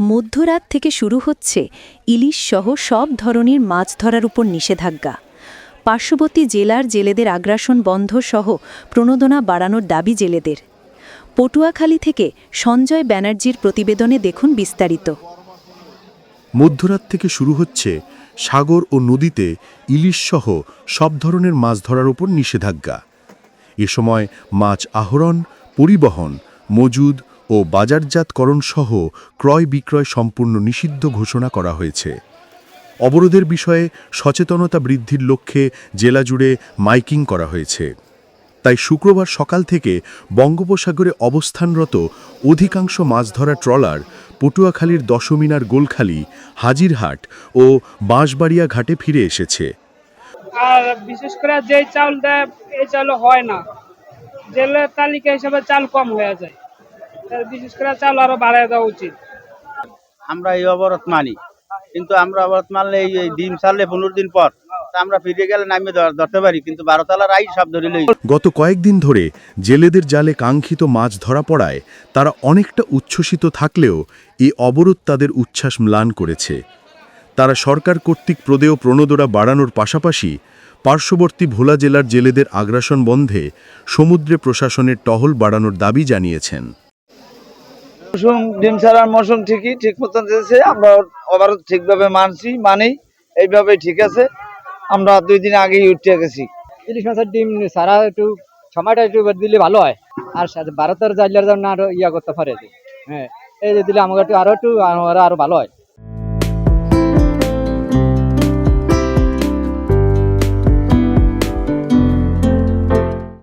মধ্যরাত থেকে শুরু হচ্ছে ইলিশ সহ সব ধরনের মাছ ধরার উপর নিষেধাজ্ঞা। পার্শ্ববর্তী জেলার জেলেদের আগ্রাসন বন্ধ সহ প্রণোদনা বাড়ানোর দাবি জেলেদের। পটুয়াখালী থেকে সঞ্জয় ব্যানার্জির প্রতিবেদনে দেখুন বিস্তারিত। মধ্যরাত থেকে শুরু হচ্ছে সাগর ও নদীতে ইলিশসহ সব ধরনের মাছ ধরার উপর নিষেধাজ্ঞা। এ সময় মাছ আহরণ, পরিবহন, মজুদ ও বাজারজাতকরণ সহ ক্রয় বিক্রয় সম্পূর্ণ নিষিদ্ধ ঘোষণা করা হয়েছে। অবরোধের বিষয়ে সচেতনতা বৃদ্ধির লক্ষ্যে জেলা জুড়ে মাইকিং করা হয়েছে। তাই শুক্রবার সকাল থেকে বঙ্গোপসাগরে অবস্থানরত অধিকাংশ মাছ ধরা ট্রলার পটুয়াখালীর দশমিনার গোলখালি, হাজিরহাট ও বাঁশবাড়িয়া ঘাটে ফিরে এসেছে। আর বিশেষ করে যে এই চাউল হয় না। জেলের তালিকা হিসাবে চাল কম হয়ে যায়। বিশেষ করে চাল আরও বাড়ায় দেওয়া উচিত। আমরা এই অবরোধ মানি কিন্তু আমরা অবরোধ মানলে এই এই ডিম ছাড়লে পনেরো দিন পর তা আমরা ফিরে গেলে নামিয়ে ধরতে পারি কিন্তু বারোতলার আই সব ধরিলেই গত কয়েকদিন ধরে জেলেদের জালে কাঙ্ক্ষিত মাছ ধরা পড়ায় তারা অনেকটা উচ্ছ্বসিত থাকলেও এই অবরোধ তাদের উচ্ছ্বাস ম্লান করেছে। তারা সরকার কর্তৃক প্রদেয় প্রণোদরা বাড়ানোর পাশাপাশি পার্শ্ববর্তী ভোলা জেলার জেলেদের আগ্রাসন বন্ধে সমুদ্রে প্রশাসনের টহল বাড়ানোর দাবি জানিয়েছেন। মৌসুম, ডিম ছাড়ার মৌসুম ঠিকই, ঠিক মতন দিয়েছে। আমরা আবার ঠিকভাবে মানছি, মানি এইভাবে ঠিক আছে। আমরা দুই দিন আগেই উঠে গেছি। ইলিশ মাছের ডিম সারা একটু, সময়টা একটু দিলে ভালো হয়। আর ভারতের জাইলার জন্য আরও ইয়া করতে পারে। হ্যাঁ এই দিলে আমাকে একটু আরও একটু আরও আরও ভালো হয়।